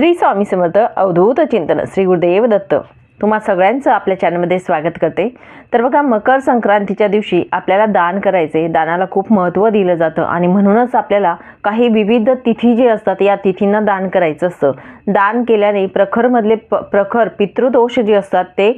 श्री स्वामी समर्थ अवधूत चिंतन श्री गुरुदेव दत्त. तुम्हा सगळ्यांचं आपल्या चॅनलमध्ये स्वागत करते. तर बघा मकर संक्रांतीच्या दिवशी आपल्याला दान करायचे. दानाला खूप महत्त्व दिलं जातं आणि म्हणूनच आपल्याला काही विविध तिथी जे असतात या तिथींना दान करायचं असतं. दान केल्याने प्रखरमधले प प्रखर पितृदोष जे असतात ते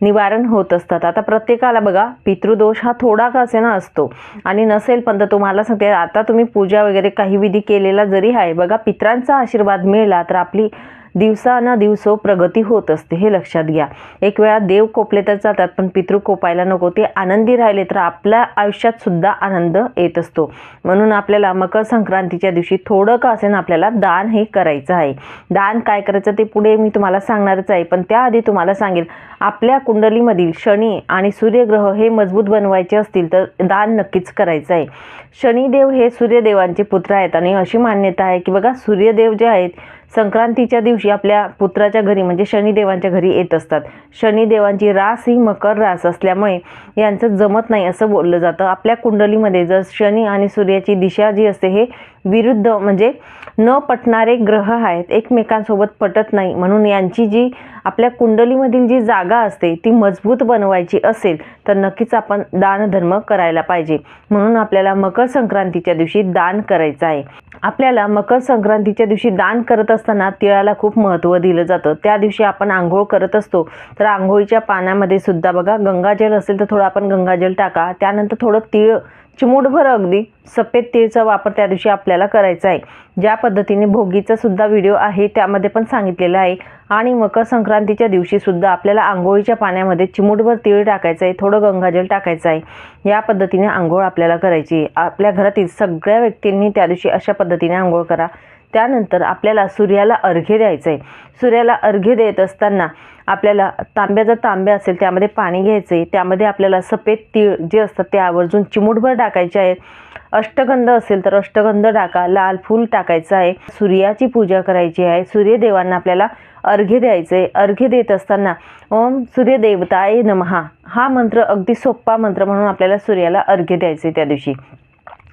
निवारण होत असतात. आता प्रत्येकाला बघा पितृदोष हा थोडा का असेना असतो. आणि नसेल पण तर तुम्हाला सांगते आता तुम्ही पूजा वगैरे काही विधी केलेला जरी आहे बघा पित्रांचा आशीर्वाद मिळाला तर आपली दिवसाना दिवसो प्रगती होत असते हे लक्षात घ्या. एक वेळा देव कोपले तर जातात पण पितृ कोपायला नको. ते आनंदी राहिले तर आपल्या आयुष्यात सुद्धा आनंद येत असतो. म्हणून आपल्याला मकर संक्रांतीच्या दिवशी थोडं का असेना आपल्याला दान हे करायचं आहे. दान काय करायचं ते पुढे मी तुम्हाला सांगणारच आहे पण त्याआधी तुम्हाला सांगेल आपल्या कुंडलीमधील शनी आणि सूर्यग्रह हे मजबूत बनवायचे असतील तर दान नक्कीच करायचं आहे. शनिदेव हे सूर्यदेवांचे पुत्र आहेत आणि अशी मान्यता आहे की बघा सूर्यदेव जे आहेत संक्रांतीच्या दिवशी आपल्या पुत्राच्या घरी म्हणजे शनिदेवांच्या घरी येत असतात. शनिदेवांची रास ही मकर रास असल्यामुळे यांचं जमत नाही असं बोललं जातं. आपल्या कुंडलीमध्ये जर शनी आणि सूर्याची दिशा जी असते हे विरुद्ध म्हणजे न पटणारे ग्रह आहेत एकमेकांसोबत पटत नाही. म्हणून यांची जी आपल्या कुंडलीमधील जी जागा असते ती मजबूत बनवायची असेल तर नक्कीच आपण दानधर्म करायला पाहिजे. म्हणून आपल्याला मकर संक्रांतीच्या दिवशी दान करायचं आहे. आपल्याला मकर संक्रांतीच्या दिवशी दान करत असताना तिळाला खूप महत्त्व दिलं जातं. त्या दिवशी आपण आंघोळ करत असतो. तर आंघोळीच्या पाण्यामध्ये सुद्धा बघा गंगाजल असेल तर थोडं आपण गंगाजल टाका. त्यानंतर थोडं तिळ चिमूटभर अगदी सफेद तीळचा वापर त्या दिवशी आपल्याला करायचा आहे. ज्या पद्धतीने भोगीचा सुद्धा व्हिडिओ आहे त्यामध्ये पण सांगितलेला आहे. आणि मकर संक्रांतीच्या दिवशी सुद्धा आपल्याला आंघोळीच्या पाण्यामध्ये चिमूटभर तीळ टाकायचं आहे थोडं गंगाजल टाकायचं आहे. या पद्धतीने आंघोळ आपल्याला करायची आहे. आपल्या घरातील सगळ्या व्यक्तींनी त्या दिवशी अशा पद्धतीने आंघोळ करा. त्यानंतर आपल्याला सूर्याला अर्घ्य द्यायचं आहे सूर्याला अर्घ्य देत असताना आपल्याला तांब्याचा तांब्या असेल त्यामध्ये पाणी घ्यायचं आहे त्यामध्ये आपल्याला सफेद तीळ जे असतात ते आवर्जून चिमूटभर टाकायचे आहेत. अष्टगंध असेल तर अष्टगंध टाका. लाल फूल टाकायचं आहे. सूर्याची पूजा करायची आहे. सूर्यदेवांना आपल्याला अर्घ्य द्यायचं आहे अर्घ्य देत असताना ओम सूर्यदेवताय नमहा. हा मंत्र अगदी सोप्पा मंत्र म्हणून आपल्याला सूर्याला अर्घ्य द्यायचं आहे त्या दिवशी.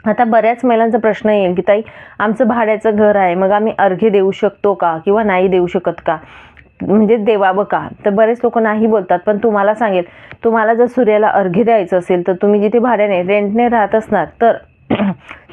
आता बऱ्याच महिलांचा प्रश्न येईल की ताई आमचं भाड्याचं घर आहे मग आम्ही अर्घ्य देऊ शकतो का किंवा नाही देऊ शकत का? म्हणजे देवावं का? तर बरेच लोक नाही बोलतात पण तुम्हाला सांगेल तुम्हाला जर सूर्याला अर्घ्य द्यायचं असेल तर तुम्ही जिथे भाड्याने रेंटने राहत असणार तर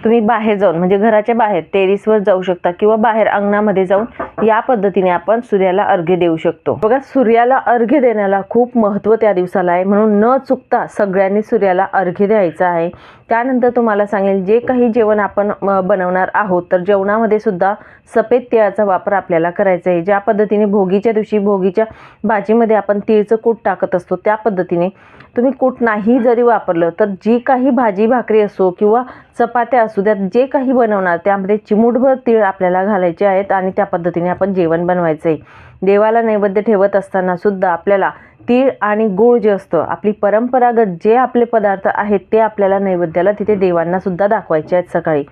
तुम्ही बाहेर जाऊन म्हणजे घराच्या बाहेर टेरिसवर जाऊ शकता किंवा बाहेर अंगणामध्ये जाऊन या पद्धतीने आपण सूर्याला अर्घ्य देऊ शकतो. बघा सूर्याला अर्घ्य देण्याला खूप महत्त्व त्या दिवसाला आहे. म्हणून न चुकता सगळ्यांनी सूर्याला अर्घ्य द्यायचं आहे. त्यानंतर तुम्हाला सांगेल जे काही जेवण आपण बनवणार आहोत तर जेवणामध्ये सुद्धा सफेद तिळाचा वापर आपल्याला करायचा आहे. ज्या पद्धतीने भोगीच्या दिवशी भोगीच्या भाजीमध्ये आपण तिळचं कूट टाकत असतो त्या पद्धतीने तुम्ही कूट नाही जरी वापरलं तर जी काही भाजी भाकरी असो किंवा चपात्या असू द्यात जे काही बनवणार त्यामध्ये चिमूटभर तीळ आपल्याला घालायचे आहेत आणि त्या पद्धतीने आपण जेवण बनवायचं आहे देवाला नैवेद्य ठेवत असताना सुद्धा आपल्याला तीळ आणि गूळ जे असतं आपली परंपरागत जे आपले पदार्थ आहेत ते आपल्याला नैवेद्याला तिथे देवांना सुद्धा दाखवायचे आहेत सकाळी.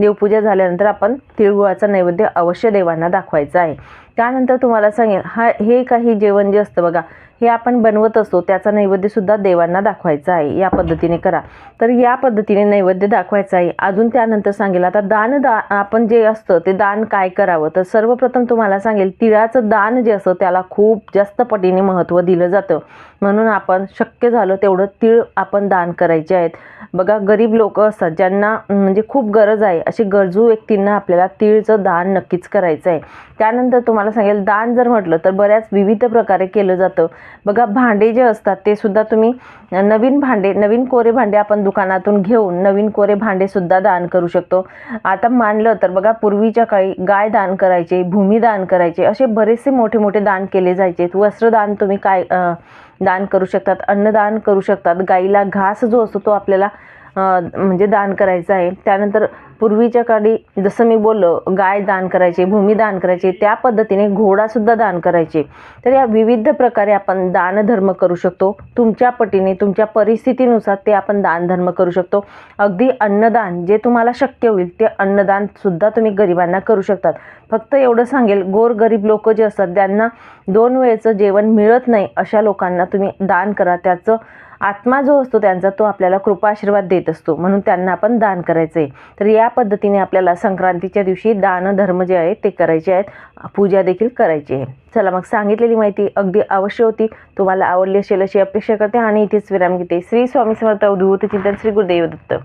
देवपूजा झाल्यानंतर आपण तिळगुळाचा नैवेद्य अवश्य देवांना दाखवायचं आहे. त्यानंतर तुम्हाला सांगेल हा हे काही जेवण जे असतं बघा हे आपण बनवत असतो त्याचा नैवेद्यसुद्धा देवांना दाखवायचा आहे. या पद्धतीने करा. तर या पद्धतीने नैवेद्य दाखवायचं आहे. अजून त्यानंतर सांगेल आता दान दा आपण जे असतं ते दान काय करावं? तर सर्वप्रथम तुम्हाला सांगेल तिळाचं दान जे असतं त्याला खूप जास्त पटीने महत्त्व दिलं जातं. म्हणून आपण शक्य झालं तेवढं तीळ आपण दान करायचे आहेत. बघा गरीब लोक असतात ज्यांना म्हणजे खूप गरज आहे अशी गरजू व्यक्तींना आपल्याला तीळचं दान नक्कीच करायचं आहे त्यानंतर तुम्हाला सांगेल दान जर म्हटलं तर बऱ्याच विविध प्रकारे केलं जातं. बघा भांडे जे असतात ते सुद्धा तुम्ही नवीन भांडे नवीन कोरे भांडे आपण दुकानातून घेऊन नवीन कोरे भांडे सुद्धा दान करू शकतो. आता मानलं तर बघा पूर्वीच्या काळी गाय दान करायचे भूमी दान करायचे असे बरेचसे मोठे मोठे दान केले जायचे. वस्त्रदान तुम्ही काय दान करू शकतात अन्नदान करू शकतात. गाईला घास जो असतो तो आपल्याला म्हणजे दान करायचं आहे. त्यानंतर पूर्वीच्या काळी जसं मी बोललो गाय दान करायचे भूमी दान करायचे त्या पद्धतीने घोडासुद्धा दान करायचे. तर या विविध प्रकारे आपण दानधर्म करू शकतो. तुमच्या पटीने तुमच्या परिस्थितीनुसार ते आपण दानधर्म करू शकतो. अगदी अन्नदान जे तुम्हाला शक्य होईल ते अन्नदानसुद्धा तुम्ही गरिबांना करू शकतात. फक्त एवढं सांगेल गोरगरीब लोक जे असतात त्यांना दोन वेळचं जेवण मिळत नाही अशा लोकांना तुम्ही दान करा. त्याचं आत्मा जो असतो त्यांचा तो आपल्याला कृपा आशीर्वाद देत असतो. म्हणून त्यांना आपण दान करायचं आहे तर या पद्धतीने आपल्याला संक्रांतीच्या दिवशी दान धर्म जे आहे ते करायचे आहेत. पूजा देखील करायची आहे. चला मग सांगितलेली माहिती अगदी अवश्य होती. तुम्हाला आवडली असेल अशी अपेक्षा करते. आणि इथेच विराम घेते. श्री स्वामी समर्थ अवधूत चिंतन श्री गुरुदेव दत्त.